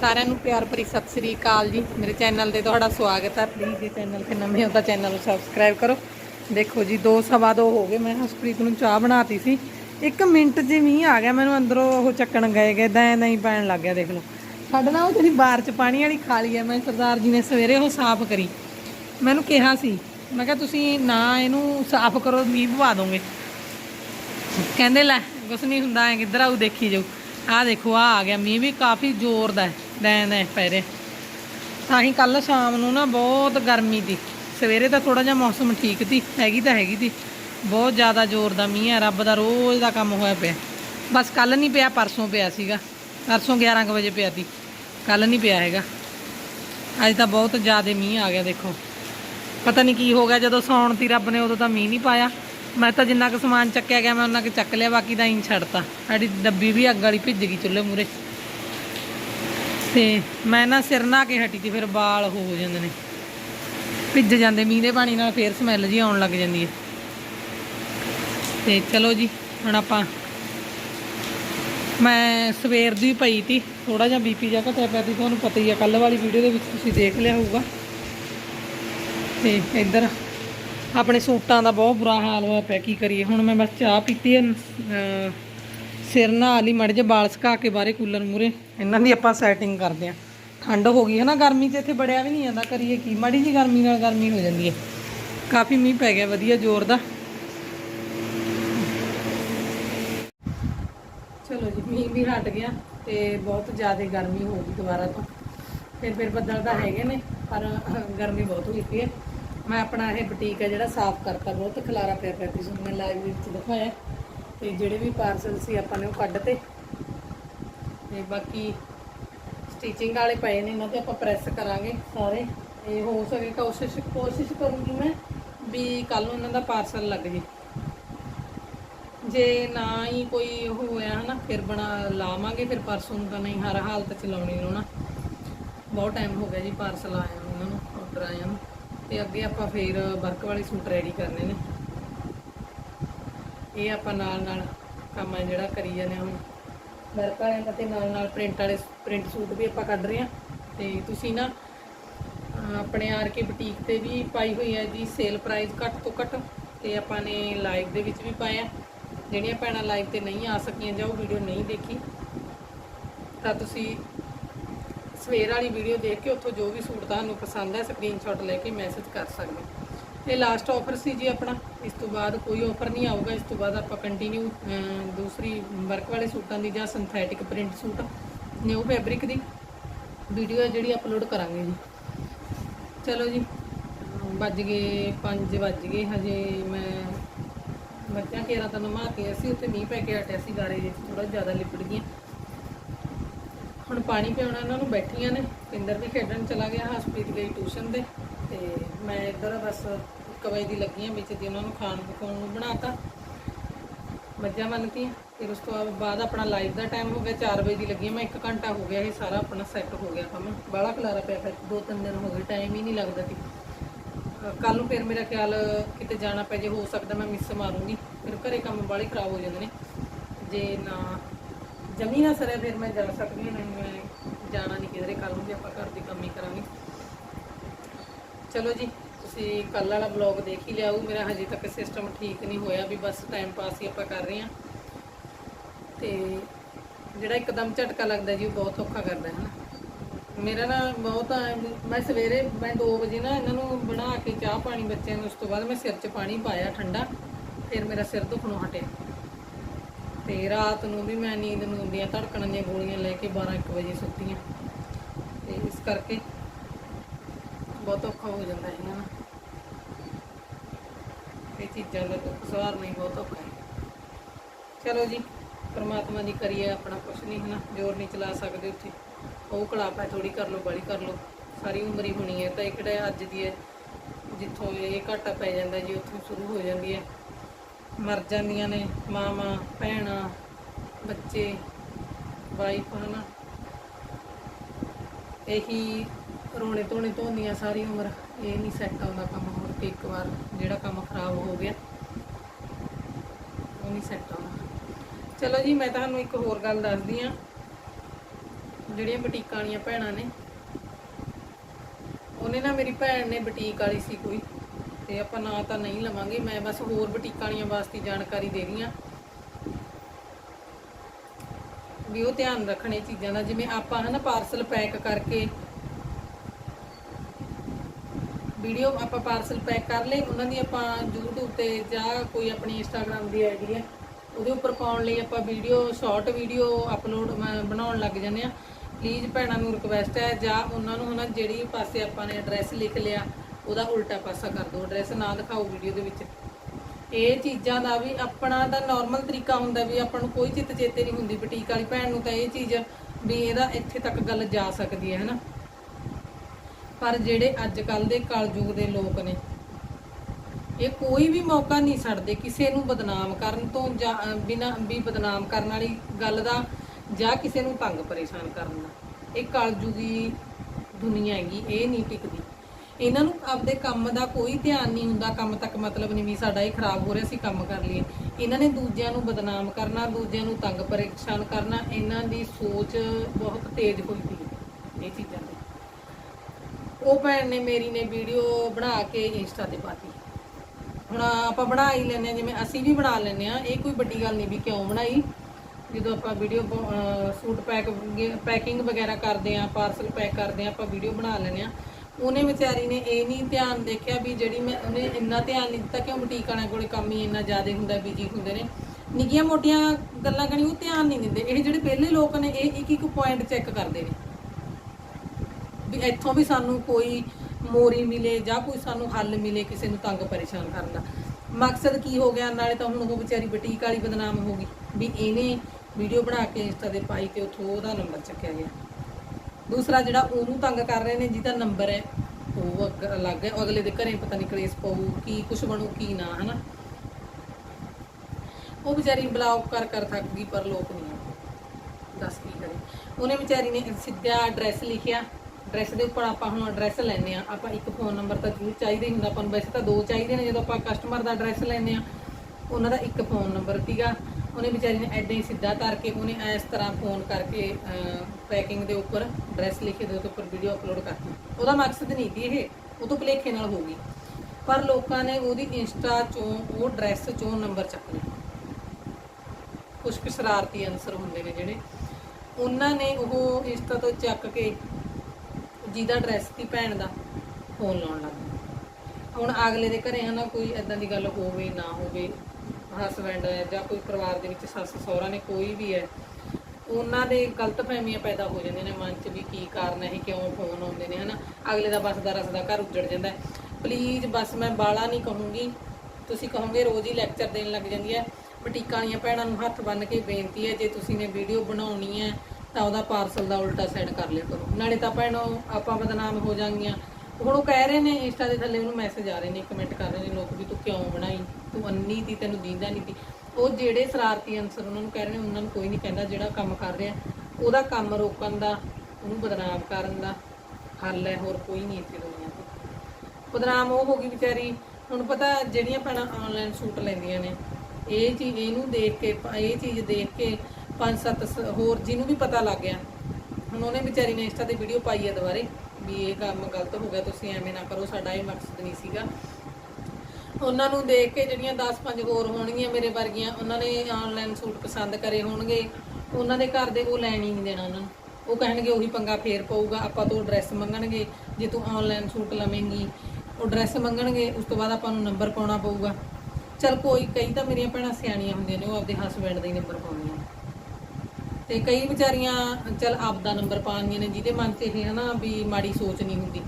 ਸਾਰਿਆਂ ਨੂੰ ਪਿਆਰ ਭਰੀ ਸਤਿ ਸ੍ਰੀ ਅਕਾਲ ਜੀ। ਮੇਰੇ ਚੈਨਲ ਤੇ ਤੁਹਾਡਾ ਸਵਾਗਤ ਹੈ। ਪਲੀਜ਼ ਜੇ, ਚੈਨਲ ਤੇ ਨਵੇਂ ਹੋ ਤਾਂ ਚੈਨਲ ਨੂੰ ਸਬਸਕ੍ਰਾਈਬ ਕਰੋ। ਦੇਖੋ ਜੀ 2 ਸਵਾ ਦੋ ਹੋ ਗਏ। ਮੈਂ ਹਸਪ੍ਰੀਤ ਨੂੰ ਚਾਹ ਬਣਾਤੀ ਸੀ। ਇੱਕ ਮਿੰਟ ਜੇ ਮੀਂਹ ਆ ਗਿਆ। ਮੈਨੂੰ ਅੰਦਰੋਂ ਉਹ ਚੱਕਣ ਗਏ ਗਏ। ਦੈਂ ਦੈਂ ਪੈਣ ਲੱਗ ਗਿਆ, ਦੇਖ ਲਓ। ਸਾਡੇ ਨਾਲ ਉਹ ਜਿਹੜੀ ਬਾਰ 'ਚ ਪਾਣੀ ਵਾਲੀ ਖਾਲੀ ਹੈ ਮੈਂ ਸਰਦਾਰ ਜੀ ਨੇ ਸਵੇਰੇ ਉਹ ਸਾਫ਼ ਕਰੀ। ਮੈਨੂੰ ਕਿਹਾ ਸੀ, ਮੈਂ ਕਿਹਾ ਤੁਸੀਂ ਨਾ ਇਹਨੂੰ ਸਾਫ਼ ਕਰੋ, ਮੀਂਹ ਪਵਾ ਦੋਗੇ। ਕਹਿੰਦੇ ਲੈ, ਕੁਛ ਨਹੀਂ ਹੁੰਦਾ, ਐ ਕਿੱਧਰ ਆਊ ਦੇਖੀ ਜਾਊ। ਆਹ ਦੇਖੋ, ਆ ਆ ਗਿਆ। ਮੀਂਹ ਵੀ ਕਾਫੀ ਜ਼ੋਰ ਦਾ ਦੈਂ ਦੈਂ ਪੈ ਰਿਹਾ। ਤਾਂ ਹੀ ਕੱਲ ਸ਼ਾਮ ਨੂੰ ਨਾ ਬਹੁਤ ਗਰਮੀ ਦੀ। ਸਵੇਰੇ ਤਾਂ ਥੋੜਾ ਜਿਹਾ ਮੌਸਮ ਠੀਕ ਸੀ, ਹੈਗੀ ਤਾਂ ਹੈਗੀ ਸੀ। ਬਹੁਤ ਜ਼ਿਆਦਾ ਜ਼ੋਰ ਦਾ ਮੀਂਹ ਹੈ, ਰੱਬ ਦਾ ਰੋਜ਼ ਦਾ ਕੰਮ ਹੋਇਆ ਪਿਆ। ਬਸ ਕੱਲ ਨਹੀਂ ਪਿਆ, ਪਰਸੋਂ ਪਿਆ ਸੀਗਾ। ਪਰਸੋਂ 11 ਕੁ ਵਜੇ ਪਿਆ ਸੀ। ਕੱਲ ਨਹੀਂ ਪਿਆ ਹੈਗਾ। ਅੱਜ ਤਾਂ ਬਹੁਤ ਜ਼ਿਆਦਾ ਮੀਂਹ ਆ ਗਿਆ, ਦੇਖੋ। ਪਤਾ ਨਹੀਂ ਕੀ ਹੋ ਗਿਆ, ਜਦੋਂ ਸੌਣ ਤੀ ਰੱਬ ਨੇ, ਉਦੋਂ ਤਾਂ ਮੀਂਹ ਨਹੀਂ ਪਾਇਆ। ਮੈਂ ਤਾਂ ਜਿੰਨਾ ਕੁ ਸਮਾਨ ਚੱਕਿਆ ਗਿਆ, ਮੈਂ ਉਹਨਾਂ ਕੁ ਚੱਕ ਲਿਆ, ਬਾਕੀ ਦਾ ਇੰਨ ਛੱਡਤਾ। ਸਾਡੀ ਡੱਬੀ ਵੀ ਅੱਗ ਵਾਲੀ ਭਿੱਜ ਗਈ ਚੁੱਲ੍ਹੇ ਮੂਰੇ ਤੇ ਮੈਂ ਨਾ ਸਿਰ ਨਾ ਕੇ ਹਟੀ ਤੀ ਫਿਰ ਵਾਲ ਹੋ ਜਾਂਦੇ ਨੇ। ਭਿੱਜ ਜਾਂਦੇ, ਮੀਂਹ ਦੇ ਪਾਣੀ ਨਾਲ ਫੇਰ ਸਮੈਲ ਜੀ ਆਉਣ ਲੱਗ ਜਾਂਦੀ ਹੈ। ਤੇ ਚਲੋ ਜੀ, ਹੁਣ ਆਪਾਂ ਮੈਂ ਸਵੇਰ ਦੀ ਪਈ ਤੀ ਥੋੜਾ ਜਿਹਾ ਬੀਪੀ ਜਿਹਾ ਘਟਿਆ ਪਿਆ ਤੀ ਤੁਹਾਨੂੰ ਪਤਾ ਹੀ ਆ ਕੱਲ ਵਾਲੀ ਵੀਡੀਓ ਦੇ ਵਿੱਚ ਤੁਸੀਂ ਦੇਖ ਲਿਆ ਹੋਊਗਾ। ਤੇ ਇੱਧਰ ਆਪਣੇ ਸੂਟਾਂ ਦਾ ਬਹੁਤ ਬੁਰਾ ਹਾਲ ਹੋਇਆ ਪਿਆ, ਕੀ ਕਰੀਏ? ਹੁਣ ਮੈਂ ਬਸ ਚਾਹ ਪੀਤੀ ਹੈ ਸਿਰ ਨਹਾ ਲਈ, ਮੜ ਜੇ ਵਾਲ ਸੁਕਾ ਕੇ ਬਾਹਰੇ ਕੂਲਰ ਮੂਰੇ ਇਹਨਾਂ ਦੀ ਆਪਾਂ ਸੈਟਿੰਗ ਕਰਦੇ ਆ ਠੰਡ ਹੋ ਗਈ ਹੈ ਨਾ, ਗਰਮੀ 'ਚ ਇੱਥੇ ਬੜਿਆ ਵੀ ਨਹੀਂ ਜਾਂਦਾ, ਕਰੀਏ ਕੀ? ਮਾੜੀ ਜੀ ਗਰਮੀ ਨਾਲ ਗਰਮੀ ਹੋ ਜਾਂਦੀ ਹੈ। ਕਾਫੀ ਮੀਂਹ ਪੈ ਗਿਆ, ਵਧੀਆ, ਜ਼ੋਰ ਦਾ। ਚਲੋ ਜੀ, ਮੀਂਹ ਵੀ ਹਟ ਗਿਆ ਤੇ ਬਹੁਤ ਜ਼ਿਆਦਾ ਗਰਮੀ ਹੋ ਗਈ ਦੁਬਾਰਾ ਤੋਂ। ਫਿਰ ਫਿਰ ਬੱਦਲ ਤਾਂ ਹੈਗੇ ਨੇ, ਪਰ ਗਰਮੀ ਬਹੁਤ ਹੋਈ ਪਈ ਹੈ। ਮੈਂ ਆਪਣਾ ਇਹ ਬੁਟੀਕ ਹੈ ਜਿਹੜਾ ਸਾਫ਼ ਕਰਤਾ, ਬਹੁਤ ਖਲਾਰਾ ਪਿਆ ਪਿਆ ਸੀ ਤੁਹਾਨੂੰ ਮੈਂ ਲਾਈਵ ਵਿੱਚ ਦਿਖਾਇਆ। ਤੇ ਜਿਹੜੇ ਵੀ ਪਾਰਸਲ ਸੀ ਆਪਾਂ ਨੇ ਉਹ ਕੱਢ ਤੇ। ਬਾਕੀ ਸਟਿਚਿੰਗ ਵਾਲੇ ਪਏ ਨੇ, ਇਹਨਾਂ ਤੇ ਆਪਾਂ ਪ੍ਰੈਸ ਕਰਾਂਗੇ ਸਾਰੇ। ਇਹ ਹੋ ਸਕੇ ਕੋਸ਼ਿਸ਼ ਕੋਸ਼ਿਸ਼ ਕਰੂੰਗੀ ਮੈਂ ਵੀ ਕੱਲ ਨੂੰ ਇਹਨਾਂ ਦਾ ਪਾਰਸਲ ਲੱਗ ਜੇ। ਜੇ ਨਾ ਹੀ ਕੋਈ ਉਹ ਹੋਇਆ ਹਨਾ, ਫਿਰ ਬਣਾ ਲਾਵਾਂਗੇ, ਫਿਰ ਪਰਸੋਂ ਨੂੰ ਤਾਂ ਨਹੀਂ, ਹਰ ਹਾਲਤ ਚ ਲਾਉਣੀ ਨੂੰ। ਬਹੁਤ ਟਾਈਮ ਹੋ ਗਿਆ ਜੀ ਪਾਰਸਲ ਆਇਆ ਉਹਨਾਂ ਨੂੰ ਆਰਡਰ ਆਇਆ ਨੂੰ। ਤੇ ਅੱਗੇ ਆਪਾਂ ਫੇਰ ਵਰਕ ਵਾਲੇ ਸੂਟ ਰੈਡੀ ਕਰਨੇ ਨੇ। ਇਹ ਆਪਾਂ ਨਾਲ ਨਾਲ ਕੰਮ ਹੈ ਜਿਹੜਾ ਕਰੀ ਜਾਂਦੇ ਹਾਂ ਹੁਣ। ਵਰਕ ਵਾਲਿਆਂ ਦਾ ਤੇ ਨਾਲ ਨਾਲ ਪ੍ਰਿੰਟ ਵਾਲੇ ਪ੍ਰਿੰਟ ਸੂਟ ਵੀ ਆਪਾਂ ਕੱਢ ਰਹੇ ਹਾਂ ਤੇ ਤੁਸੀਂ ਨਾ ਆਪਣੇ ਆਰ ਕੇ ਬੁਟੀਕ ਤੇ ਵੀ ਪਾਈ ਹੋਈ ਹੈ ਜੀ ਸੇਲ ਪ੍ਰਾਈਸ ਘੱਟ ਤੋਂ ਘੱਟ। ਤੇ ਆਪਾਂ ਨੇ ਲਾਈਵ ਦੇ ਵਿੱਚ ਵੀ ਪਾਇਆ ਜਿਹੜੀਆਂ ਭੈਣਾਂ ਲਾਈਵ ਤੇ ਨਹੀਂ ਆ ਸਕੀਆਂ ਜਾਂ ਉਹ ਵੀਡੀਓ ਨਹੀਂ ਦੇਖੀ, ਤਾਂ ਤੁਸੀਂ ਸਵੇਰ ਵਾਲੀ ਵੀਡੀਓ ਦੇਖ ਕੇ ਉੱਥੋਂ ਜੋ ਵੀ ਸੂਟ ਤੁਹਾਨੂੰ ਪਸੰਦ ਹੈ ਸਕਰੀਨਸ਼ਾਟ ਲੈ ਕੇ ਮੈਸੇਜ ਕਰ ਸਕਦੇ ਹੋ। ਇਹ ਲਾਸਟ ਆਫਰ ਸੀ ਜੀ ਆਪਣਾ। ਇਸ ਤੋਂ ਬਾਅਦ ਕੋਈ ਆਫਰ ਨਹੀਂ ਆਊਗਾ। ਇਸ ਤੋਂ ਬਾਅਦ ਆਪਾਂ ਕੰਟੀਨਿਊ ਦੂਸਰੀ ਵਰਕ ਵਾਲੇ ਸੂਟਾਂ ਦੀ ਜਾਂ synthetic print suit new fabric ਦੀ ਵੀਡੀਓ ਹੈ ਜਿਹੜੀ ਅਪਲੋਡ ਕਰਾਂਗੇ ਜੀ। ਚਲੋ ਜੀ, ਵੱਜ ਗਏ 5 ਵੱਜ ਗਏ ਹਜੇ ਮੈਂ ਬੱਚਾ ਕੇਰਾ ਤਾਂ ਨਮਾ ਕੇ ਅਸੀਂ ਉੱਥੇ ਮੀਂਹ ਪੈ ਕੇ ਹਟਿਆ ਸੀ ਗਾਰੇ ਵਿੱਚ ਥੋੜਾ ਜ਼ਿਆਦਾ ਲਿਪੜ ਗਈਆਂ। ਹੁਣ ਪਾਣੀ ਪਿਆਉਣਾ ਉਹਨਾਂ ਨੂੰ ਬੈਠੀਆਂ ਨੇ, ਪਿੰਦਰ ਵੀ ਖੇਡਣ ਚਲਾ ਗਿਆ ਹਸਪੀਟ ਗਈ ਟਿਊਸ਼ਨ ਦੇ ਤੇ ਮੈਂ ਇੱਧਰ ਬਸ 1 ਵਜੇ ਦੀ ਲੱਗੀਆਂ ਵਿੱਚ ਦੀ ਉਹਨਾਂ ਨੂੰ ਖਾਣ ਪਕਾਉਣ ਨੂੰ ਬਣਾਤਾ। ਮੱਝਾਂ ਮੰਨਤੀਆਂ ਫਿਰ ਉਸ ਤੋਂ ਬਾਅਦ ਆਪਣਾ ਲਾਈਵ ਦਾ ਟਾਈਮ ਹੋ ਗਿਆ 4 ਵਜੇ ਦੀ ਲੱਗੀ ਮੈਂ 1 ਘੰਟਾ ਹੋ ਗਿਆ ਇਹ ਸਾਰਾ ਆਪਣਾ ਸੈੱਟ ਹੋ ਗਿਆ ਕੰਮ। ਬਾਹਲਾ ਖਲਾਰਾ ਪਿਆ ਫਿਰ, ਦੋ ਤਿੰਨ ਦਿਨ ਹੋ ਗਏ ਟਾਈਮ ਹੀ ਨਹੀਂ ਲੱਗਦਾ ਸੀ। ਕੱਲ ਨੂੰ ਫਿਰ ਮੇਰਾ ਖਿਆਲ ਕਿਤੇ ਜਾਣਾ ਪੈ ਜੇ, ਹੋ ਸਕਦਾ ਮੈਂ ਮਿਸ ਮਾਰੂੰਗੀ। ਫਿਰ ਘਰੇ ਕੰਮ ਬਾਹਲੇ ਖਰਾਬ ਹੋ ਜਾਂਦੇ ਨੇ। ਜੇ ਨਾ ਜਮੀ ਨਾ ਸਰਿਆ ਫਿਰ ਮੈਂ ਜਾ ਸਕਦੀ ਹਾਂ, ਨਹੀਂ ਮੈਂ ਜਾਣਾ ਨਹੀਂ ਕਿਧਰੇ ਕੱਲ ਨੂੰ ਵੀ ਆਪਾਂ ਘਰ ਦੇ ਕੰਮ ਹੀ ਕਰਾਂਗੇ। ਚਲੋ ਜੀ, ਤੁਸੀਂ ਕੱਲ ਵਾਲਾ ਬਲੌਗ ਦੇਖ ਹੀ ਲਿਆਓ। ਮੇਰਾ ਹਜੇ ਤੱਕ ਸਿਸਟਮ ਠੀਕ ਨਹੀਂ ਹੋਇਆ ਵੀ ਬਸ ਟਾਈਮ ਪਾਸ ਹੀ ਆਪਾਂ ਕਰ ਰਹੇ ਹਾਂ। ਤੇ ਜਿਹੜਾ ਇੱਕਦਮ ਝਟਕਾ ਲੱਗਦਾ ਜੀ, ਉਹ ਬਹੁਤ ਔਖਾ ਕਰਦਾ ਹੈ ਨਾ। ਮੇਰਾ ਨਾ ਬਹੁਤ ਮੈਂ ਸਵੇਰੇ, ਮੈਂ 2 ਵਜੇ ਨਾ ਇਹਨਾਂ ਨੂੰ ਬਣਾ ਕੇ ਚਾਹ ਪਾਣੀ ਬੱਚਿਆਂ ਨੂੰ, ਉਸ ਤੋਂ ਬਾਅਦ ਮੈਂ ਸਿਰ 'ਚ ਪਾਣੀ ਪਾਇਆ ਠੰਡਾ, ਫਿਰ ਮੇਰਾ ਸਿਰ ਦੁਖਣੋਂ ਹਟਿਆ। ਤੇ ਰਾਤ ਨੂੰ ਵੀ ਮੈਂ ਨੀਂਦ ਨੂੰ ਦੀਆਂ ਧੜਕਣਾਂ ਦੀਆਂ ਗੋਲੀਆਂ ਲੈ ਕੇ 12 1 ਵਜੇ ਸੁੱਤੀਆਂ ਤੇ ਇਸ ਕਰਕੇ ਬਹੁਤ ਔਖਾ ਹੋ ਜਾਂਦਾ ਹੈ ਨਾ ਇਹ ਚੀਜ਼ਾਂ ਦਾ ਦੁੱਖ ਸਵਾਰਨਾ ਹੀ ਬਹੁਤ ਔਖਾ ਹੈ। ਚਲੋ ਜੀ, ਪਰਮਾਤਮਾ ਦੀ ਕਰੀਏ ਆਪਣਾ ਕੁਛ ਨਹੀਂ, ਹਨਾ? ਜ਼ੋਰ ਨਹੀਂ ਚਲਾ ਸਕਦੇ ਉੱਥੇ। ਉਹ ਕਲਾਪ ਹੈ ਥੋੜੀ ਕਰ ਲਓ ਬੜੀ ਕਰ ਲਓ। ਸਾਰੀ ਉਮਰ ਹੀ ਹੋਣੀ ਹੈ, ਤਾਂ ਇਹ ਕਿਹੜਾ ਅੱਜ ਦੀ ਹੈ, ਜਿੱਥੋਂ ਇਹ ਘਾਟਾ ਪੈ ਜਾਂਦਾ ਜੀ, ਉੱਥੋਂ ਸ਼ੁਰੂ ਹੋ ਜਾਂਦੀ ਹੈ। ਮਰ ਜਾਂਦੀਆਂ ਨੇ, ਮਾਵਾਂ, ਭੈਣਾਂ, ਬੱਚੇ ਵਾਈਫ ਹਨਾ। ਇਹੀ ਰੋਣੇ ਧੋਣੇ ਧੋਂਦੀਆਂ ਸਾਰੀ ਉਮਰ, ਇਹ ਨਹੀਂ ਸੈੱਟ ਆਉਂਦਾ ਕੰਮ ਹੋਰ ਕਿ ਇੱਕ ਵਾਰ ਜਿਹੜਾ ਕੰਮ ਖਰਾਬ ਹੋ ਗਿਆ, ਉਹ ਨਹੀਂ ਸੈੱਟ ਆਉਂਦਾ। ਚਲੋ ਜੀ, ਮੈਂ ਤੁਹਾਨੂੰ ਇੱਕ ਹੋਰ ਗੱਲ ਦੱਸਦੀ ਆ ਜਿਹੜੀਆਂ ਬੁਟੀਕਾਂ ਵਾਲੀਆਂ ਭੈਣਾਂ ਨੇ, ਉਹਨੇ ਨਾ ਮੇਰੀ ਭੈਣ ਨੇ ਬੁਟੀਕ ਵਾਲੀ ਸੀ ਕੋਈ। ਤੇ ਆਪਾਂ ਨਾਂ ਤਾਂ ਨਹੀਂ ਲਵਾਂਗੇ, ਮੈਂ ਬਸ ਹੋਰ ਬੁਟੀਕਾਂ ਵਾਲੀਆਂ ਵਾਸਤੇ ਜਾਣਕਾਰੀ ਦੇ ਰਹੀ ਹਾਂ। ਵੀ ਉਹ ਧਿਆਨ ਰੱਖਣੇ ਚੀਜ਼ਾਂ ਦਾ, ਜਿਵੇਂ ਆਪਾਂ ਹਨਾ ਪਾਰਸਲ ਪੈਕ ਕਰਕੇ ਵੀਡੀਓ ਆਪਾਂ ਪਾਰਸਲ ਪੈਕ ਕਰ ਲਏ, ਉਹਨਾਂ ਦੀ ਆਪਾਂ YouTube ਤੇ ਜਾਂ ਕੋਈ ਆਪਣੀ Instagram ਦੀ ਆਈਡੀ ਹੈ, ਉਹਦੇ ਉੱਪਰ ਪਾਉਣ ਲਈ ਆਪਾਂ ਵੀਡੀਓ ਸ਼ਾਰਟ ਵੀਡੀਓ ਅਪਲੋਡ ਬਣਾਉਣ ਲੱਗ ਜਾਂਦੇ ਆ ਪਲੀਜ਼ ਭੈਣਾਂ ਨੂੰ ਰਿਕਵੈਸਟ ਹੈ, ਜਾਂ ਉਹਨਾਂ ਨੂੰ ਹਨਾ ਜਿਹੜੀ ਪਾਸੇ ਆਪਾਂ ਨੇ ਐਡਰੈਸ ਲਿਖ ਲਿਆ ਉਹਦਾ ਉਲਟਾ ਪਾਸਾ ਕਰ ਦਿਓ ਐਡਰੈਸ ਨਾ ਦਿਖਾਓ ਵੀਡੀਓ ਦੇ ਵਿੱਚ। ਇਹ ਚੀਜ਼ਾਂ ਦਾ ਵੀ ਆਪਣਾ ਦਾ ਨਾਰਮਲ ਤਰੀਕਾ ਹੁੰਦਾ ਵੀ ਆਪਾਂ ਨੂੰ ਕੋਈ ਚਿੱਤ ਚੇਤੇ ਨਹੀਂ ਹੁੰਦੀ, ਬੁਟੀਕ ਵਾਲੀ ਭੈਣ ਨੂੰ ਤਾਂ ਇਹ ਚੀਜ਼ ਵੀ ਇਹਦਾ ਇੱਥੇ ਤੱਕ ਗੱਲ ਜਾ ਸਕਦੀ ਹੈ, ਹਨਾ? ਪਰ ਜਿਹੜੇ ਅੱਜ ਕੱਲ ਦੇ ਕਲਯੁਗ ਦੇ ਲੋਕ ਨੇ, ਇਹ ਕੋਈ ਵੀ ਮੌਕਾ ਨਹੀਂ ਛੱਡਦੇ ਕਿਸੇ ਨੂੰ ਬਦਨਾਮ ਕਰਨ ਤੋਂ ਜਾਂ ਬਿਨਾ ਵੀ ਬਦਨਾਮ ਕਰਨ ਵਾਲੀ ਗੱਲ ਦਾ ਜਾਂ ਕਿਸੇ ਨੂੰ ਤੰਗ ਪਰੇਸ਼ਾਨ ਕਰਨ ਦਾ। ਇਹ ਕਲਯੁਗੀ ਦੁਨੀਆ ਹੈਗੀ, ਇਹ ਨਹੀਂ ਟਿਕਦੀ। ਇਹਨਾਂ ਨੂੰ ਆਪਦੇ ਕੰਮ ਦਾ ਕੋਈ ਧਿਆਨ ਨਹੀਂ ਹੁੰਦਾ, ਕੰਮ ਤੱਕ ਮਤਲਬ ਨਹੀਂ ਵੀ ਸਾਡਾ ਇਹ ਖਰਾਬ ਹੋ ਰਿਹਾ ਸੀ ਕੰਮ ਕਰ ਲਈਏ। ਇਹਨਾਂ ਨੇ ਦੂਜਿਆਂ ਨੂੰ ਬਦਨਾਮ ਕਰਨਾ, ਦੂਜਿਆਂ ਨੂੰ ਤੰਗ ਪਰੇਸ਼ਾਨ ਕਰਨਾ, ਇਹਨਾਂ ਦੀ ਸੋਚ ਬਹੁਤ ਤੇਜ਼ ਹੋਈ ਸੀ ਇਹ ਚੀਜ਼ਾਂ ਦੀ ਉਹ ਭੈਣ ਨੇ ਮੇਰੀ ਨੇ ਵੀਡੀਓ ਬਣਾ ਕੇ ਇੰਸਟਾ ਤੇ ਪਾਤੀ। ਹੁਣ ਆਪਾਂ ਬਣਾ ਹੀ ਲੈਂਦੇ ਹਾਂ, ਜਿਵੇਂ ਅਸੀਂ ਵੀ ਬਣਾ ਲੈਂਦੇ ਆ ਇਹ ਕੋਈ ਵੱਡੀ ਗੱਲ ਨਹੀਂ ਵੀ ਕਿਉਂ ਬਣਾਈ। ਜਦੋਂ ਆਪਾਂ ਵੀਡੀਓ ਸੂਟ ਪੈਕ ਪੈਕਿੰਗ ਵਗੈਰਾ ਕਰਦੇ ਆ ਪਾਰਸਲ ਪੈਕ ਕਰਦੇ ਆ ਆਪਾਂ ਵੀਡੀਓ ਬਣਾ ਲੈਂਦੇ ਆ ਉਹਨੇ ਵਿਚਾਰੀ ਨੇ ਇਹ ਨਹੀਂ ਧਿਆਨ ਦੇਖਿਆ ਵੀ ਜਿਹੜੀ ਮੈਂ ਉਹਨੇ ਇੰਨਾ ਧਿਆਨ ਨਹੀਂ ਦਿੱਤਾ ਕਿ ਉਹ ਬੁਟੀਕ ਵਾਲਿਆਂ ਕੋਲੇ ਕੰਮ ਹੀ ਇੰਨਾ ਜ਼ਿਆਦਾ ਹੁੰਦਾ ਬਿਜ਼ੀ ਹੁੰਦੇ ਨੇ। ਨਿੱਕੀਆਂ ਮੋਟੀਆਂ ਗੱਲਾਂ ਕਣੀ ਉਹ ਧਿਆਨ ਨਹੀਂ ਦਿੰਦੇ। ਇਹ ਜਿਹੜੇ ਪਹਿਲੇ ਲੋਕ ਨੇ, ਇਹ ਇੱਕ ਇੱਕ ਪੁਆਇੰਟ ਚੈੱਕ ਕਰਦੇ ਨੇ। ਵੀ ਇੱਥੋਂ ਵੀ ਸਾਨੂੰ ਕੋਈ ਮੋਰੀ ਮਿਲੇ ਜਾਂ ਕੋਈ ਸਾਨੂੰ ਹੱਲ ਮਿਲੇ ਕਿਸੇ ਨੂੰ ਤੰਗ ਪਰੇਸ਼ਾਨ ਕਰਨ ਦਾ। ਮਕਸਦ ਕੀ ਹੋ ਗਿਆ? ਨਾਲੇ ਤਾਂ ਹੁਣ ਉਹ ਵਿਚਾਰੀ ਬੁਟੀਕ ਵਾਲੀ ਬਦਨਾਮ ਹੋ ਗਈ। ਵੀ ਇਹਨੇ ਵੀਡੀਓ ਬਣਾ ਕੇ ਇੰਸਟਾ ਤੇ ਪਾਈ ਤੇ ਉਥੋਂ ਉਹਦਾ ਨੰਬਰ ਚੱਕਿਆ ਗਿਆ। ਦੂਸਰਾ ਜਿਹੜਾ ਉਹਨੂੰ ਤੰਗ ਕਰ ਰਹੇ ਨੇ, ਜਿਹਦਾ ਨੰਬਰ ਹੈ, ਉਹ ਅੱਗ ਅਲੱਗ ਹੈ। ਅਗਲੇ ਦੇ ਘਰੇ ਪਤਾ ਨਹੀਂ ਕਲੇਸ਼ ਪਊ, ਕੀ ਕੁਛ ਬਣੂ, ਕੀ ਨਾ, ਹਨਾ? ਉਹ ਵਿਚਾਰੀ ਬਲੌਕ ਕਰ ਕਰ ਥੱਕ ਗਈ, ਪਰ ਲੋਕ ਨਹੀਂ ਦੱਸ ਕੀ ਕਰੇ? ਉਹਨੇ ਵਿਚਾਰੀ ਨੇ ਸਿੱਧਾ ਐਡਰੈਸ ਲਿਖਿਆ। ਐਡਰੈਸ ਦੇ ਉੱਪਰ ਆਪਾਂ ਹੁਣ ਐਡਰੈਸ ਲੈਣੇ ਆ ਆਪਾਂ ਇੱਕ ਫੋਨ ਨੰਬਰ ਤਾਂ ਜ਼ਰੂਰ ਚਾਹੀਦਾ ਹੀ ਹੁੰਦਾ, ਆਪਾਂ ਨੂੰ ਵੈਸੇ ਤਾਂ ਦੋ ਚਾਹੀਦੇ ਨੇ, ਜਦੋਂ ਆਪਾਂ ਕਸਟਮਰ ਦਾ ਐਡਰੈਸ ਲੈਣੇ ਆ ਉਹਨਾਂ ਦਾ ਇੱਕ ਫੋਨ ਨੰਬਰ ਸੀਗਾ। ਉਹਨੇ ਵਿਚਾਰੀ ਨੇ ਐਦਾਂ ਹੀ ਸਿੱਧਾ ਕਰਕੇ ਉਹਨੇ ਇਸ ਤਰ੍ਹਾਂ ਫੋਨ ਕਰਕੇ ਪੈਕਿੰਗ ਦੇ ਉੱਪਰ ਐਡਰੈਸ ਲਿਖੇ ਦੇ ਉੱਪਰ ਵੀਡੀਓ ਅਪਲੋਡ ਕਰਤੀ। ਉਹਦਾ ਮਕਸਦ ਨਹੀਂ ਸੀ ਇਹ, ਉਹ ਤੋਂ ਭਲੇਖੇ ਨਾਲ ਹੋ ਗਈ। ਪਰ ਲੋਕਾਂ ਨੇ ਉਹਦੀ ਇੰਸਟਾ ਚੋਂ, ਉਹ ਐਡਰੈਸ ਚੋਂ ਨੰਬਰ ਚੱਕ ਲਿਆ ਕੁਝ ਕੁ ਸ਼ਰਾਰਤੀ ਅਨਸਰ ਹੁੰਦੇ ਨੇ ਜਿਹੜੇ। ਉਹਨਾਂ ਨੇ ਉਹ ਇੰਸਟਾ ਤੋਂ ਚੱਕ ਕੇ ਜਿਹਦਾ ਐਡਰੈਸ ਦੀ ਭੈਣ ਦਾ ਫੋਨ ਲਾਉਣ ਲੱਗ ਗਏ। ਹੁਣ ਅਗਲੇ ਦੇ ਘਰੇ ਹਨਾ ਕੋਈ ਐਦਾਂ ਦੀ ਗੱਲ ਹੋਵੇ, ਨਾ ਹੋਵੇ ਹਸਬੈਂਡ ਹੈ ਜਾਂ ਕੋਈ ਪਰਿਵਾਰ ਦੇ ਵਿੱਚ ਸੱਸ ਸਹੁਰਾ ਨੇ ਕੋਈ ਵੀ ਹੈ, ਉਹਨਾਂ ਦੇ ਗਲਤ ਫਹਿਮੀਆਂ ਪੈਦਾ ਹੋ ਜਾਂਦੀਆਂ ਨੇ ਮਨ 'ਚ ਵੀ ਕੀ ਕਾਰਨ ਹੈ, ਇਹ ਕਿਉਂ ਫੋਨ ਆਉਂਦੇ ਨੇ, ਹਨਾ? ਅਗਲੇ ਦਾ ਬਸਦਾ ਰਸਦਾ ਘਰ ਉੱਜੜ ਜਾਂਦਾ ਪਲੀਜ਼ ਬਸ ਮੈਂ ਬਾਲਾ ਨਹੀਂ ਕਹੂੰਗੀ। ਤੁਸੀਂ ਕਹੋਗੇ ਰੋਜ਼ ਹੀ ਲੈਕਚਰ ਦੇਣ ਲੱਗ ਜਾਂਦੀ ਹੈ। ਬਟੀਕਾਂ ਵਾਲੀਆਂ ਭੈਣਾਂ ਨੂੰ ਹੱਥ ਬੰਨ ਕੇ ਬੇਨਤੀ ਹੈ, ਜੇ ਤੁਸੀਂ ਨੇ ਵੀਡੀਓ ਬਣਾਉਣੀ ਹੈ, ਤਾਂ ਉਹਦਾ ਪਾਰਸਲ ਦਾ ਉਲਟਾ ਸਾਈਡ ਕਰ ਲਿਆ ਕਰੋ। ਨਾਲੇ ਤਾਂ ਭੈਣੋ, ਆਪਾਂ ਬਦਨਾਮ ਹੋ ਜਾਣਗੀਆਂ ਹੁਣ ਉਹ ਕਹਿ ਰਹੇ ਨੇ ਇੰਸਟਾ ਦੇ ਥੱਲੇ ਉਹਨੂੰ ਮੈਸੇਜ ਆ ਰਹੇ ਨੇ ਕਮੈਂਟ ਕਰ ਰਹੇ ਨੇ, ਲੋਕ ਵੀ ਤੂੰ ਕਿਉਂ ਬਣਾਈ? ਤੂੰ ਅੰਨੀ ਤੀ, ਤੈਨੂੰ ਦੀਂਦਾ ਨਹੀਂ ਤੀ। ਉਹ ਜਿਹੜੇ ਸ਼ਰਾਰਤੀ ਅਨਸਰ ਉਹਨਾਂ ਨੂੰ ਕਹਿ ਰਹੇ ਨੇ, ਉਹਨਾਂ ਨੂੰ ਕੋਈ ਨਹੀਂ ਕਹਿੰਦਾ ਜਿਹੜਾ ਕੰਮ ਕਰ ਰਿਹਾ। ਉਹਦਾ ਕੰਮ ਰੋਕਣ ਦਾ, ਉਹਨੂੰ ਬਦਨਾਮ ਕਰਨ ਦਾ ਹੱਲ ਹੈ, ਹੋਰ ਕੋਈ ਨਹੀਂ ਇੱਥੇ ਦੁਨੀਆ ਤੇ। ਬਦਨਾਮ ਉਹ ਹੋ ਗਈ ਵਿਚਾਰੀ, ਹੁਣ ਪਤਾ ਜਿਹੜੀਆਂ ਭੈਣਾਂ ਆਨਲਾਈਨ ਸੂਟ ਲੈਂਦੀਆਂ ਨੇ, ਇਹ ਚੀਜ਼ ਇਹਨੂੰ ਦੇਖ ਕੇ, ਇਹ ਚੀਜ਼ ਦੇਖ ਕੇ ਪੰਜ ਸੱਤ ਹੋਰ ਜਿਹਨੂੰ ਵੀ ਪਤਾ ਲੱਗ ਗਿਆ। ਹੁਣ ਉਹਨੇ ਵਿਚਾਰੀ ਨੇ ਇੰਸਟਾ ਤੇ ਵੀਡੀਓ ਪਾਈ ਹੈ ਦੁਬਾਰੇ। ਵੀ ਇਹ ਕੰਮ ਗਲਤ ਹੋ ਗਿਆ, ਤੁਸੀਂ ਐਵੇਂ ਨਾ ਕਰੋ, ਸਾਡਾ ਇਹ ਮਕਸਦ ਨਹੀਂ ਸੀਗਾ। ਉਹਨਾਂ ਨੂੰ ਦੇਖ ਕੇ ਜਿਹੜੀਆਂ 10 ਪੰਜ ਹੋਰ ਹੋਣਗੀਆਂ ਮੇਰੇ ਵਰਗੀਆਂ, ਉਹਨਾਂ ਨੇ ਆਨਲਾਈਨ ਸੂਟ ਪਸੰਦ ਕਰੇ ਹੋਣਗੇ। ਉਹਨਾਂ ਦੇ ਘਰ ਦੇ ਉਹ ਲੈਣ ਹੀ ਨਹੀਂ ਦੇਣਾ ਉਹਨਾਂ ਨੂੰ। ਉਹ ਕਹਿਣਗੇ ਉਹੀ ਪੰਗਾ ਫੇਰ ਪਊਗਾ, ਆਪਾਂ ਤੋਂ ਐਡਰੈਸ ਮੰਗਣਗੇ, ਜੇ ਤੂੰ ਆਨਲਾਈਨ ਸੂਟ ਲਵੇਂਗੀ, ਉਹ ਐਡਰੈਸ ਮੰਗਣਗੇ, ਉਸ ਤੋਂ ਬਾਅਦ ਆਪਾਂ ਨੂੰ ਨੰਬਰ ਪਾਉਣਾ ਪਊਗਾ। ਚਲ ਕੋਈ, ਕਈ ਤਾਂ ਮੇਰੀਆਂ ਭੈਣਾਂ ਸਿਆਣੀਆਂ ਹੁੰਦੀਆਂ ਨੇ, ਉਹ ਆਪਦੇ ਹਸਬੈਂਡ ਦਾ ਹੀ ਨੰਬਰ ਪਾਉਂਦੀਆਂ ਤੇ ਕਈ ਵਿਚਾਰੀਆਂ, ਚਲ ਆਪਦਾ ਨੰਬਰ ਪਾਉਂਦੀਆਂ ਨੇ ਜਿਹਦੇ ਮਨ 'ਚ ਇਹ ਹੈ ਨਾ ਵੀ ਮਾੜੀ ਸੋਚ ਨਹੀਂ ਹੁੰਦੀ।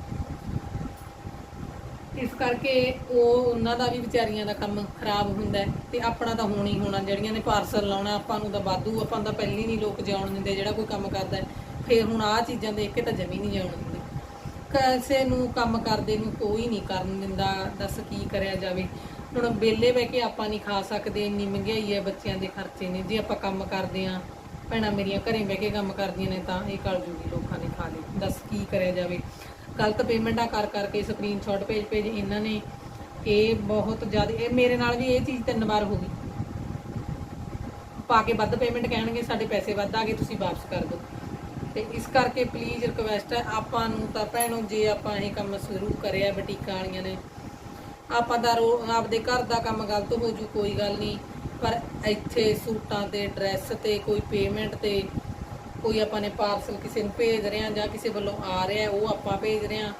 ਇਸ ਕਰਕੇ ਉਹ ਉਹਨਾਂ ਦਾ ਵੀ ਵਿਚਾਰੀਆਂ ਦਾ ਕੰਮ ਖਰਾਬ ਹੁੰਦਾ ਹੈ ਤੇ ਆਪਣਾ ਤਾਂ ਹੋਣਾ ਹੀ ਹੋਣਾ, ਜਿਹੜੀਆਂ ਨੇ ਪਾਰਸਲ ਲਾਉਣਾ, ਆਪਾਂ ਨੂੰ ਤਾਂ ਵਾਧੂ, ਆਪਾਂ ਤਾਂ ਪਹਿਲੀ ਨਹੀਂ ਲੋਕ ਜਾਣ ਦਿੰਦੇ, ਜਿਹੜਾ ਕੋਈ ਕੰਮ ਕਰਦਾ ਹੈ। ਫਿਰ ਹੁਣ ਆਹ ਚੀਜ਼ਾਂ ਦੇਖ ਕੇ ਤਾਂ ਜਮੀ ਨਹੀਂ ਜਾਣ ਦਿੰਦੇ। ਕਿਸੇ ਨੂੰ ਕੰਮ ਕਰਦੇ ਨੂੰ ਕੋਈ ਨਹੀਂ ਕਰਨ ਦਿੰਦਾ, ਦੱਸ ਕੀ ਕਰਿਆ ਜਾਵੇ। ਹੁਣ ਬੇਲੇ ਬਹਿ ਕੇ ਆਪਾਂ ਨਹੀਂ ਖਾ ਸਕਦੇ, ਇੰਨੀ ਮਹਿੰਗਾਈ ਹੈ ਬੱਚਿਆਂ ਦੇ ਖਰਚੇ ਨੇ, ਜੇ ਆਪਾਂ ਕੰਮ ਕਰਦੇ ਆ ਭੈਣਾਂ ਮੇਰੀਆਂ ਘਰੇ ਬਹਿ ਕੇ ਕੰਮ ਕਰਦੀਆਂ ਨੇ ਤਾਂ ਇਹ ਕਲ ਜੂਗੀ ਲੋਕਾਂ ਨੇ ਖਾ ਲਈ। ਦੱਸ ਕੀ ਕਰਿਆ ਜਾਵੇ। ਗਲਤ ਪੇਮੈਂਟਾਂ ਕਰ ਕਰਕੇ ਸਕਰੀਨਸ਼ਾਟ ਭੇਜ ਭੇਜ ਇਹਨਾਂ ਨੇ ਇਹ ਬਹੁਤ ਜ਼ਿਆਦਾ ਇਹ ਮੇਰੇ ਨਾਲ ਵੀ ਇਹ ਚੀਜ਼ ਤਿੰਨ ਵਾਰ ਹੋ ਗਈ। ਪਾ ਕੇ ਵੱਧ ਪੇਮੈਂਟ ਕਹਿਣਗੇ, ਸਾਡੇ ਪੈਸੇ ਵੱਧ ਆ ਗਏ, ਤੁਸੀਂ ਵਾਪਸ ਕਰ ਦਿਓ। ਤੇ ਇਸ ਕਰਕੇ ਪਲੀਜ਼ ਰਿਕਵੈਸਟ ਹੈ ਆਪਾਂ ਨੂੰ ਤਾਂ ਭੈਣੋ ਜੇ ਆਪਾਂ ਇਹ ਕੰਮ ਸ਼ੁਰੂ ਕਰਿਆ ਬਟੀਕਾਂ ਵਾਲੀਆਂ ਨੇ, ਆਪਾਂ ਦਾ ਰੋ- ਆਪਦੇ ਘਰ ਦਾ ਕੰਮ ਗਲਤ ਹੋ ਜੂ, ਕੋਈ ਗੱਲ ਨਹੀਂ। ਪਰ ਇੱਥੇ ਸੂਟਾਂ ਤੇ ਡਰੈਸ ਤੇ ਕੋਈ ਪੇਮੈਂਟ ਤੇ ਕੋਈ ਆਪਾਂ ਨੇ ਪਾਰਸਲ ਕਿਸੇ ਨੂੰ ਭੇਜ ਰਹੇ ਆ ਜਾਂ ਕਿਸੇ ਵੱਲੋਂ ਆ ਰਿਹਾ, ਉਹ ਆਪਾਂ ਭੇਜ ਰਹੇ ਆ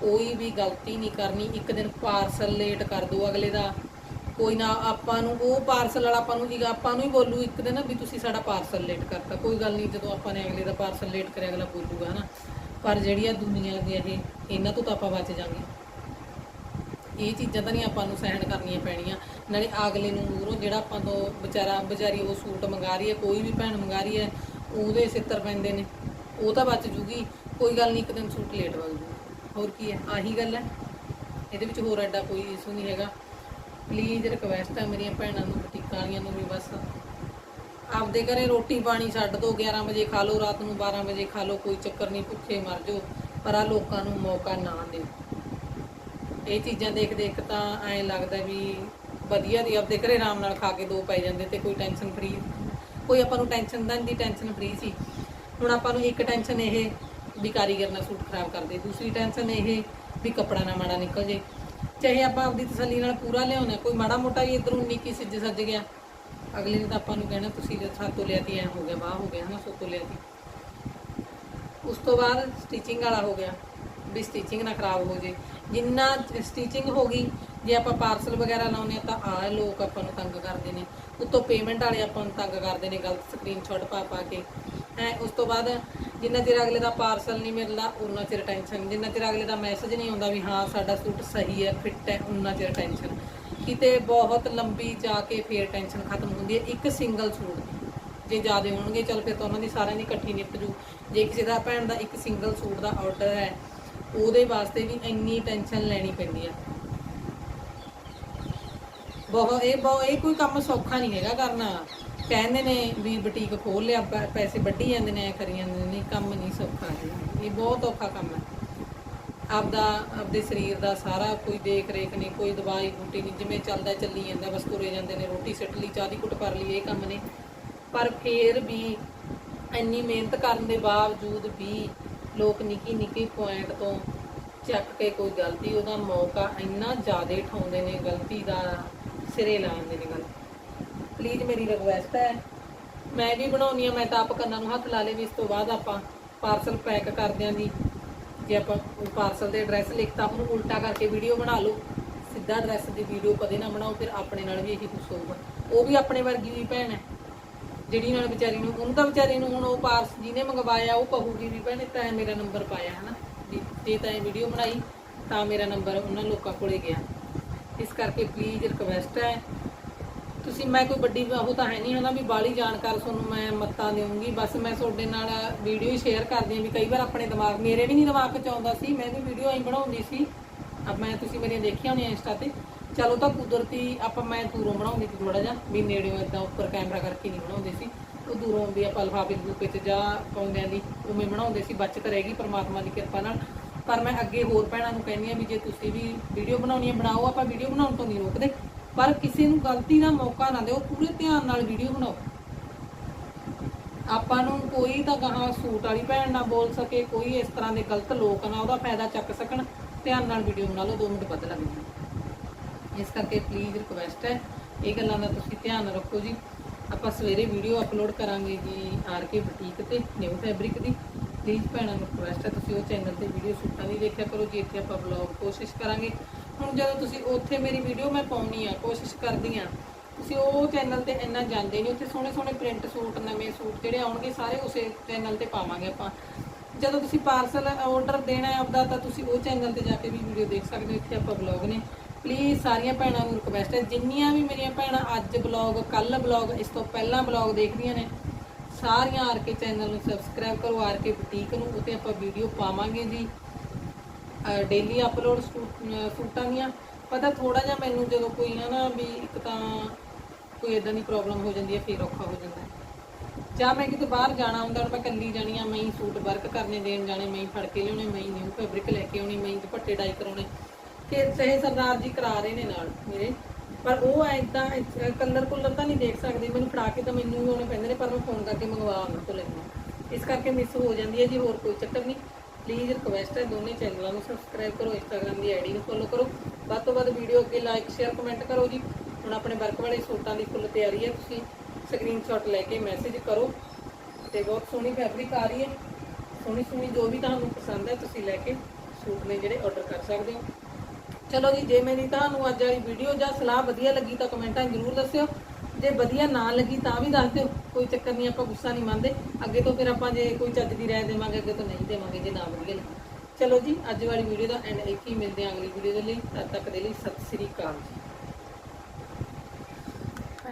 ਕੋਈ ਵੀ ਗਲਤੀ ਨਹੀਂ ਕਰਨੀ। ਇੱਕ ਦਿਨ ਪਾਰਸਲ ਲੇਟ ਕਰ ਦੋ ਅਗਲੇ ਦਾ। ਕੋਈ ਨਾ ਆਪਾਂ ਨੂੰ, ਉਹ ਪਾਰਸਲ ਵਾਲਾ ਆਪਾਂ ਨੂੰ ਜੀ ਆਪਾਂ ਨੂੰ ਹੀ ਬੋਲੂ ਇੱਕ ਦਿਨ ਵੀ ਤੁਸੀਂ ਸਾਡਾ ਪਾਰਸਲ ਲੇਟ ਕਰਤਾ। ਕੋਈ ਗੱਲ ਨਹੀਂ, ਜਦੋਂ ਆਪਾਂ ਨੇ ਅਗਲੇ ਦਾ ਪਾਰਸਲ ਲੇਟ ਕਰਿਆ, ਅਗਲਾ ਬੋਲੂਗਾ ਹਨਾ। ਪਰ ਜਿਹੜੀ ਆ ਦੁਨੀਆ ਦੀ ਇਹ, ਇਹਨਾਂ ਤੋਂ ਤਾਂ ਆਪਾਂ ਬਚ ਜਾਵਾਂਗੇ ਇਹ ਚੀਜ਼ਾਂ ਤਾਂ ਨਹੀਂ ਆਪਾਂ ਨੂੰ ਸਹਿਣ ਕਰਨੀਆਂ ਪੈਣੀਆਂ। ਨਾਲੇ ਅਗਲੇ ਨੂੰ ਮੂਹਰੋਂ ਜਿਹੜਾ ਆਪਾਂ ਤੋਂ ਵਿਚਾਰਾ ਵਿਚਾਰੀ ਉਹ ਸੂਟ ਮੰਗਾ ਰਹੀ ਹੈ, ਕੋਈ ਵੀ ਭੈਣ ਮੰਗਾ ਰਹੀ ਹੈ, ਉਹਦੇ ਸਿੱਤਰ ਪੈਂਦੇ ਨੇ। ਉਹ ਤਾਂ ਬਚ ਜੂਗੀ। ਕੋਈ ਗੱਲ ਨਹੀਂ, ਇੱਕ ਦਿਨ ਸੂਟ ਲੇਟ ਵਗ ਜੂ। ਹੋਰ ਕੀ ਹੈ? ਆਹੀ ਗੱਲ ਹੈ। ਇਹਦੇ ਵਿੱਚ ਹੋਰ ਐਡਾ ਕੋਈ ਇਸ਼ੂ ਨਹੀਂ ਹੈਗਾ। ਪਲੀਜ਼ ਰਿਕਵੈਸਟ ਹੈ ਮੇਰੀਆਂ ਭੈਣਾਂ ਨੂੰ, ਬੁਟੀਕਾਂ ਵਾਲੀਆਂ ਨੂੰ ਵੀ ਬਸ। ਆਪਦੇ ਘਰੇ ਰੋਟੀ ਪਾਣੀ ਛੱਡ ਦੋ 11 ਵਜੇ ਖਾ ਲਓ, ਰਾਤ ਨੂੰ 12 ਵਜੇ ਖਾ ਲਓ, ਕੋਈ ਚੱਕਰ ਨਹੀਂ, ਭੁੱਖੇ ਮਰ ਜਾਓ। ਪਰ ਆ ਲੋਕਾਂ ਨੂੰ ਮੌਕਾ ਨਾ ਦਿਓ। ਇਹ ਚੀਜ਼ਾਂ ਦੇਖ ਦੇਖ ਤਾਂ ਐਂ ਲੱਗਦਾ ਵੀ ਵਧੀਆ ਦੀ ਆਪਦੇ ਘਰੇ ਆਰਾਮ ਨਾਲ ਖਾ ਕੇ ਦੋ ਪੈ ਜਾਂਦੇ ਤੇ ਕੋਈ ਟੈਨਸ਼ਨ ਫਰੀ ਕੋਈ ਆਪਾਂ ਨੂੰ ਟੈਨਸ਼ਨ ਦਾ ਨਹੀਂ ਟੈਨਸ਼ਨ ਫਰੀ ਸੀ। ਹੁਣ ਆਪਾਂ ਨੂੰ ਇੱਕ ਟੈਨਸ਼ਨ ਇਹ ਵੀ ਕਾਰੀਗਰ ਨਾਲ ਸੂਟ ਖਰਾਬ ਕਰਦੇ ਦੂਸਰੀ ਟੈਨਸ਼ਨ ਇਹ ਵੀ ਕੱਪੜਾ ਨਾ ਮਾੜਾ ਨਿਕਲ ਜੇ। ਚਾਹੇ ਆਪਾਂ ਆਪਦੀ ਤਸੱਲੀ ਨਾਲ ਪੂਰਾ ਲਿਆਉਣਾ, ਕੋਈ ਮਾੜਾ ਮੋਟਾ ਹੀ ਇਧਰੋਂ ਨਿੱਕੀ ਸਿੱਜ ਸੱਜ ਗਿਆ। ਅਗਲੇ ਨੇ ਤਾਂ ਆਪਾਂ ਨੂੰ ਕਹਿਣਾ, ਤੁਸੀਂ ਜੇ ਸਾਤੋਂ ਲਿਆ ਤੀ, ਐ ਹੋ ਗਿਆ, ਵਾਹ ਹੋ ਗਿਆ, ਹਨਾ, ਸੋਤੋਂ ਲਿਆ ਤੀ। ਉਸ ਤੋਂ ਬਾਅਦ ਸਟਿਚਿੰਗ ਵਾਲਾ ਹੋ ਗਿਆ। ਵੀ ਸਟਿਚਿੰਗ ਨਾ ਖਰਾਬ ਹੋ ਜੇ। ਜਿੰਨਾ ਸਟਿਚਿੰਗ ਹੋ ਗਈ, ਜੇ ਆਪਾਂ ਪਾਰਸਲ ਵਗੈਰਾ ਲਾਉਨੇ ਆ ਤਾਂ ਆ ਲੋਕ ਆਪਾਂ ਨੂੰ ਤੰਗ ਕਰਦੇ ਨੇ। ਉੱਤੋਂ ਪੇਮੈਂਟ ਵਾਲੇ ਆਪਾਂ ਨੂੰ ਤੰਗ ਕਰਦੇ ਨੇ, ਗਲਤ ਸਕਰੀਨਸ਼ਾਟ ਪਾ ਪਾ ਕੇ। ਐ ਉਸ ਤੋਂ ਬਾਅਦ ਜਿੰਨਾ ਚਿਰ ਅਗਲੇ ਦਾ ਪਾਰਸਲ ਨਹੀਂ ਮਿਲਦਾ ਉਨਾ ਚਿਰ ਟੈਨਸ਼ਨ ਜਿੰਨਾ ਚਿਰ ਅਗਲੇ ਦਾ ਮੈਸੇਜ ਨਹੀਂ ਆਉਂਦਾ ਵੀ ਹਾਂ, ਸਾਡਾ ਸੂਟ ਸਹੀ ਹੈ ਫਿੱਟ ਹੈ ਉਨਾ ਚਿਰ ਟੈਨਸ਼ਨ ਕਿਤੇ ਬਹੁਤ ਲੰਬੀ ਜਾ ਕੇ ਫੇਰ ਟੈਨਸ਼ਨ ਖਤਮ ਹੁੰਦੀ ਹੈ, ਇੱਕ ਸਿੰਗਲ ਸੂਟ ਦੀ। ਜੇ ਜ਼ਿਆਦਾ ਹੋਣਗੇ, ਚਲ ਫਿਰ ਤਾਂ ਉਹਨਾਂ ਦੀ ਸਾਰਿਆਂ ਦੀ ਇਕੱਠੀ ਨਿਪਟ ਜੂ। ਜੇ ਕਿਸੇ ਦਾ ਭੈਣ ਦਾ ਇੱਕ ਸਿੰਗਲ ਸੂਟ ਦਾ ਆਰਡਰ ਹੈ ਉਹਦੇ ਵਾਸਤੇ ਵੀ ਇੰਨੀ ਟੈਨਸ਼ਨ ਲੈਣੀ ਪੈਂਦੀ ਆ। ਬਹੁਤ, ਇਹ ਬਹੁਤ ਇਹ ਕੋਈ ਕੰਮ ਸੌਖਾ ਨਹੀਂ ਹੈਗਾ ਕਰਨਾ ਕਹਿੰਦੇ ਨੇ ਵੀ ਬੁਟੀਕ ਖੋਲ ਲਿਆ, ਪੈ- ਪੈਸੇ ਵੱਢੀ ਜਾਂਦੇ ਨੇ ਐ ਕਰੀ ਜਾਂਦੇ ਨੇ ਕੰਮ ਨਹੀਂ ਸੌਖਾ ਹੈਗਾ। ਇਹ ਬਹੁਤ ਔਖਾ ਕੰਮ ਹੈ ਆਪਦਾ, ਆਪਦੇ ਸਰੀਰ ਦਾ ਸਾਰਾ ਕੋਈ ਦੇਖ ਰੇਖ ਨਹੀਂ, ਕੋਈ ਦਵਾਈ ਬੂਟੀ ਨਹੀਂ, ਜਿਵੇਂ ਚੱਲਦਾ ਚੱਲੀ ਜਾਂਦਾ, ਬਸ ਤੁਰੇ ਜਾਂਦੇ ਨੇ, ਰੋਟੀ ਸਿੱਟ ਲਈ, ਚਾਹ ਦੀ ਕੁੱਟ ਕਰ ਲਈ, ਇਹ ਕੰਮ ਨੇ। ਪਰ ਫੇਰ ਵੀ ਇੰਨੀ ਮਿਹਨਤ ਕਰਨ ਦੇ ਬਾਵਜੂਦ ਵੀ ਲੋਕ ਨਿੱਕੀ ਨਿੱਕੀ ਪੁਆਇੰਟ ਤੋਂ ਚੱਕ ਕੇ ਕੋਈ ਗਲਤੀ ਉਹਦਾ ਮੌਕਾ ਇੰਨਾ ਜ਼ਿਆਦਾ ਠਾਉਂਦੇ ਨੇ ਗਲਤੀ ਦਾ ਸਿਰੇ ਲਾਉਂਦੇ ਨੇ ਗੱਲ ਪਲੀਜ਼ ਮੇਰੀ ਰਿਕਵੈਸਟ ਹੈ। ਮੈਂ ਵੀ ਬਣਾਉਣੀ ਆ ਮੈਂ ਤਾਂ ਆਪ ਕੰਨਾਂ ਨੂੰ ਹੱਥ ਲਾ ਲੇ ਵੀ ਇਸ ਤੋਂ ਬਾਅਦ ਆਪਾਂ ਪਾਰਸਲ ਪੈਕ ਕਰਦਿਆਂ ਦੀ ਜੇ। ਆਪਾਂ ਪਾਰਸਲ ਦੇ ਐਡਰੈਸ ਲਿਖਤਾ ਉਹਨੂੰ ਉਲਟਾ ਕਰਕੇ ਵੀਡੀਓ ਬਣਾ ਲਓ। ਸਿੱਧਾ ਐਡਰੈਸ ਦੀ ਵੀਡੀਓ ਕਦੇ ਨਾ ਬਣਾਓ ਫਿਰ ਆਪਣੇ ਨਾਲ ਵੀ ਇਹੀ ਕੁਛ ਹੋਊਗਾ। ਉਹ ਵੀ ਆਪਣੇ ਵਰਗੀ ਹੀ ਭੈਣ ਹੈ। ਜਿਹੜੀ ਨਾਲ ਵਿਚਾਰੀ ਨੂੰ, ਉਹਨੂੰ ਤਾਂ ਵਿਚਾਰੀ ਨੂੰ ਹੁਣ ਉਹ ਪਾਰਸ ਜਿਹਨੇ ਮੰਗਵਾਇਆ, ਉਹ ਕਹੂਗੀ ਵੀ ਭੈਣੇ ਤੈਂ ਮੇਰਾ ਨੰਬਰ ਪਾਇਆ, ਹਨਾ? ਵੀ ਜੇ ਤੈਂ ਵੀਡੀਓ ਬਣਾਈ, ਤਾਂ ਮੇਰਾ ਨੰਬਰ ਉਹਨਾਂ ਲੋਕਾਂ ਕੋਲੇ ਗਿਆ। ਇਸ ਕਰਕੇ ਪਲੀਜ਼ ਰਿਕਵੈਸਟ ਹੈ। ਤੁਸੀਂ, ਮੈਂ ਕੋਈ ਵੱਡੀ, ਉਹ ਤਾਂ ਹੈ ਨਹੀਂ ਹਨਾ ਵੀ ਬਾਲੀ ਜਾਣਕਾਰ ਤੁਹਾਨੂੰ ਮੈਂ ਮੱਤਾਂ ਦੇਵਾਂਗੀ ਬਸ ਮੈਂ ਤੁਹਾਡੇ ਨਾਲ ਵੀਡੀਓ ਹੀ ਸ਼ੇਅਰ ਕਰਦੀ ਹਾਂ ਵੀ ਕਈ ਵਾਰ ਆਪਣੇ ਦਿਮਾਗ, ਮੇਰੇ ਵੀ ਨਹੀਂ ਦਿਮਾਗ 'ਚ ਆਉਂਦਾ ਸੀ, ਮੈਂ ਵੀ ਵੀਡੀਓ ਐਂ ਬਣਾਉਂਦੀ ਸੀ। ਅਬ ਮੈਂ, ਤੁਸੀਂ ਮੇਰੀਆਂ ਦੇਖੀਆਂ ਹੋਣੀਆਂ ਇੰਸਟਾ ਤੇ। ਚਲੋ ਤਾਂ ਕੁਦਰਤੀ ਆਪਾਂ ਮੈਂ ਦੂਰੋਂ ਬਣਾਉਂਦੀ ਸੀ ਥੋੜਾ ਜਿਹਾ। ਵੀ ਨੇੜਿਓਂ ਇਦਾਂ ਉੱਪਰ ਕੈਮਰਾ ਕਰਕੇ ਨਹੀਂ ਬਣਾਉਂਦੇ ਸੀ। ਉਹ ਦੂਰੋਂ ਵੀ ਆਪਾਂ ਲਫਾਫੇ ਗਰੁੱਪੇ 'ਚ ਜਾ ਪਾਉਂਦਿਆਂ ਦੀ ਉਵੇਂ ਬਣਾਉਂਦੇ ਸੀ, ਬਚਤ ਰਹੇਗੀ ਪਰਮਾਤਮਾ ਦੀ ਕਿਰਪਾ ਨਾਲ। ਪਰ ਮੈਂ ਅੱਗੇ ਹੋਰ ਭੈਣਾਂ ਨੂੰ ਕਹਿੰਦੀ ਆ ਵੀ ਜੇ ਤੁਸੀਂ ਵੀ ਵੀਡੀਓ ਬਣਾਉਣੀ ਹੈ, ਬਣਾਓ, ਆਪਾਂ ਵੀਡੀਓ ਬਣਾਉਣ ਤੋਂ ਨਹੀਂ ਰੋਕਦੇ। ਪਰ ਕਿਸੇ ਨੂੰ ਗਲਤੀ ਦਾ ਮੌਕਾ ਨਾ ਦਿਓ, ਪੂਰੇ ਧਿਆਨ ਨਾਲ ਵੀਡੀਓ ਬਣਾਓ। ਆਪਾਂ ਨੂੰ ਕੋਈ ਤਾਂ ਗਾਹਾਂ ਸੂਟ ਵਾਲੀ ਭੈਣ ਨਾ ਬੋਲ ਸਕੇ, ਕੋਈ ਇਸ ਤਰ੍ਹਾਂ ਦੇ ਗਲਤ ਲੋਕ ਨਾ ਉਹਦਾ ਫਾਇਦਾ ਚੱਕ ਸਕਣ। ਧਿਆਨ ਨਾਲ ਵੀਡੀਓ ਬਣਾ ਲਓ 2 ਮਿੰਟ ਵੱਧ ਲੱਗ ਇਸ ਕਰਕੇ ਪਲੀਜ਼ ਰਿਕੁਐਸਟ ਹੈ। ਇਹ ਗੱਲਾਂ ਦਾ ਤੁਸੀਂ ਧਿਆਨ ਰੱਖੋ ਜੀ। ਆਪਾਂ ਸਵੇਰੇ ਵੀਡੀਓ ਅਪਲੋਡ ਕਰਾਂਗੇ ਜੀ ਆਰ ਕੇ ਬੁਟੀਕ ਤੇ ਨਿਊ ਫੈਬਰਿਕ ਦੀ। ਪਲੀਜ਼ ਭੈਣਾਂ ਨੂੰ ਰਿਕੁਐਸਟ ਹੈ ਤੁਸੀਂ ਉਹ ਚੈਨਲ ਤੇ ਵੀਡੀਓ ਸ਼ੂਟਾਂ ਦੀ ਦੇਖਿਆ ਕਰੋ, ਜੀ ਇੱਥੇ ਆਪਾਂ ਵਲੌਗ ਕੋਸ਼ਿਸ਼ ਕਰਾਂਗੇ। ਹੁਣ ਜਦੋਂ ਤੁਸੀਂ ਉੱਥੇ ਮੇਰੀ ਵੀਡੀਓ ਮੈਂ ਪਾਉਣੀ ਆ, ਕੋਸ਼ਿਸ਼ ਕਰਦੀ ਆ, ਤੁਸੀਂ ਉਹ ਚੈਨਲ ਤੇ ਇੰਨਾ ਜਾਂਦੇ ਨਹੀਂ, ਉੱਥੇ ਸੋਹਣੇ ਸੋਹਣੇ ਪ੍ਰਿੰਟ ਸੂਟ, ਨਵੇਂ ਸੂਟ ਜਿਹੜੇ ਆਉਣਗੇ, ਸਾਰੇ ਉਸੇ ਚੈਨਲ ਤੇ ਪਾਵਾਂਗੇ ਆਪਾਂ। ਜਦੋਂ ਤੁਸੀਂ ਪਾਰਸਲ ਆਰਡਰ ਦੇਣਾ ਹੈ ਆਪਦਾ, ਤਾਂ ਤੁਸੀਂ ਉਹ ਚੈਨਲ ਤੇ ਜਾ ਕੇ ਵੀ ਵੀਡੀਓ ਦੇਖ ਸਕਦੇ ਹੋ, ਇੱਥੇ ਆਪਾਂ ਬਲੌਗ ਨੇ। ਪਲੀਜ਼ ਸਾਰੀਆਂ ਭੈਣਾਂ ਨੂੰ ਰਿਕਵੈਸਟ ਹੈ। ਜਿੰਨੀਆਂ ਵੀ ਮੇਰੀਆਂ ਭੈਣਾਂ ਅੱਜ ਬਲੌਗ ਕੱਲ ਬਲੌਗ ਇਸ ਤੋਂ ਪਹਿਲਾਂ ਬਲੌਗ ਦੇਖਦੀਆਂ ਨੇ, ਸਾਰੀਆਂ ਆਰ ਕੇ ਚੈਨਲ ਨੂੰ ਸਬਸਕ੍ਰਾਈਬ ਕਰੋ, ਆਰ ਕੇ ਬੁਟੀਕ ਨੂੰ ਉੱਤੇ ਆਪਾਂ ਵੀਡੀਓ ਪਾਵਾਂਗੇ ਜੀ। ਡੇਲੀ ਅਪਲੋਡ ਸੂਟਾਂ ਦੀਆਂ। ਪਤਾ ਥੋੜਾ ਜਿਹਾ ਮੈਨੂੰ ਜਦੋਂ ਕੋਈ ਹੈ ਨਾ ਵੀ ਇੱਕ ਤਾਂ ਕੋਈ ਇਦਾਂ ਦੀ ਪ੍ਰੋਬਲਮ ਹੋ ਜਾਂਦੀ ਹੈ, ਫਿਰ ਔਖਾ ਹੋ ਜਾਂਦਾ ਜਾਂ ਮੈਂ ਕਿਤੇ ਬਾਹਰ ਜਾਣਾ ਹੁੰਦਾ ਹੁਣ ਮੈਂ ਇਕੱਲੀ ਜਾਣੀ ਆ, ਮੈਂ ਹੀ ਸੂਟ ਵਰਕ ਕਰਨੇ, ਦੇਣ ਜਾਣੇ, ਮੈਂ ਹੀ ਫੜ ਕੇ ਲਿਆਉਣੇ, ਮੈਂ ਹੀ ਨਿਊ ਫੈਬਰਿਕ ਲੈ ਕੇ ਆਉਣੀ, ਮੈਂ ਹੀ ਦੁਪੱਟੇ ਡਾਈ ਕਰਾਉਣੇ। ਕਿ ਚਾਹੇ ਸਰਦਾਰ ਜੀ ਕਰਾ ਰਹੇ ਨੇ ਨਾਲ ਮੇਰੇ। ਪਰ ਉਹ ਐਦਾਂ ਕਲਰ ਕੁਲਰ ਤਾਂ ਨਹੀਂ ਦੇਖ ਸਕਦੇ। ਮੈਨੂੰ ਫੜਾ ਕੇ ਤਾਂ ਮੈਨੂੰ ਵੀ ਉਹਨੇ ਪੈਂਦੇ ਨੇ, ਪਰ ਮੈਂ ਫੋਨ ਕਰਕੇ ਮੰਗਵਾ ਉਹਨਾਂ ਤੋਂ ਲੈਂਦੀ ਇਸ ਕਰਕੇ ਮਿਸ ਹੋ ਜਾਂਦੀ ਹੈ ਜੀ, ਹੋਰ ਕੋਈ ਚੱਕਰ ਨਹੀਂ। ਪਲੀਜ਼ ਰਿਕਵੈਸਟ ਹੈ ਦੋਨੇ ਚੈਨਲਾਂ ਨੂੰ ਸਬਸਕ੍ਰਾਈਬ ਕਰੋ ਇੰਸਟਾਗ੍ਰam ਦੀ ਆਈਡੀ ਨੂੰ ਫੋਲੋ ਕਰੋ। ਵੱਧ ਤੋਂ ਵੱਧ ਵੀਡੀਓ ਅੱਗੇ ਲਾਈਕ ਸ਼ੇਅਰ ਕਮੈਂਟ ਕਰੋ ਜੀ। ਹੁਣ ਆਪਣੇ ਵਰਕ ਵਾਲੇ ਸੂਟਾਂ ਦੀ ਫੁੱਲ ਤਿਆਰੀ ਹੈ। ਤੁਸੀਂ ਸਕਰੀਨਸ਼ਾਟ ਲੈ ਕੇ ਮੈਸੇਜ ਕਰੋ। ਤੇ ਬਹੁਤ ਸੋਹਣੀ ਫੈਬਰਿਕ ਆ ਰਹੀ ਹੈ। ਸੋਹਣੀ ਸੋਹਣੀ ਜੋ ਵੀ ਤੁਹਾਨੂੰ ਪਸੰਦ ਹੈ, ਤੁਸੀਂ ਲੈ ਕੇ ਸੂਟ ਨੇ ਜਿਹੜੇ ਆਰਡਰ ਕਰ ਸਕਦੇ ਹੋ। ਚਲੋ ਜੀ, ਜੇ ਮੇਰੀ ਤੁਹਾਨੂੰ ਅੱਜ ਵਾਲੀ ਵੀਡੀਓ ਜਾਂ ਸਲਾਹ ਵਧੀਆ ਲੱਗੀ ਤਾਂ ਕਮੈਂਟਾਂ ਜ਼ਰੂਰ ਦੱਸਿਓ। ਜੇ ਵਧੀਆ ਨਾ ਲੱਗੀ ਤਾਂ ਵੀ ਦੱਸ ਦਿਓ। ਕੋਈ ਚੱਕਰ ਨਹੀਂ, ਆਪਾਂ ਗੁੱਸਾ ਨਹੀਂ ਮੰਨਦੇ। ਅੱਗੇ ਤੋਂ ਫਿਰ ਆਪਾਂ ਜੇ ਕੋਈ ਚੱਜ ਦੀ ਰਾਏ ਦੇਵਾਂਗੇ, ਅੱਗੇ ਤੋਂ ਨਹੀਂ ਦੇਵਾਂਗੇ, ਜੇ ਨਾ ਵਧੀਆ ਲੱਗੀ ਚਲੋ ਜੀ, ਅੱਜ ਵਾਲੀ ਵੀਡੀਓ ਦਾ ਐਂਡ ਇੱਥੇ ਹੀ ਮਿਲਦੇ ਹਾਂ ਅਗਲੀ ਵੀਡੀਓ ਦੇ ਲਈ। ਤਦ ਤੱਕ ਦੇ ਲਈ ਸਤਿ ਸ੍ਰੀ ਅਕਾਲ ਜੀ।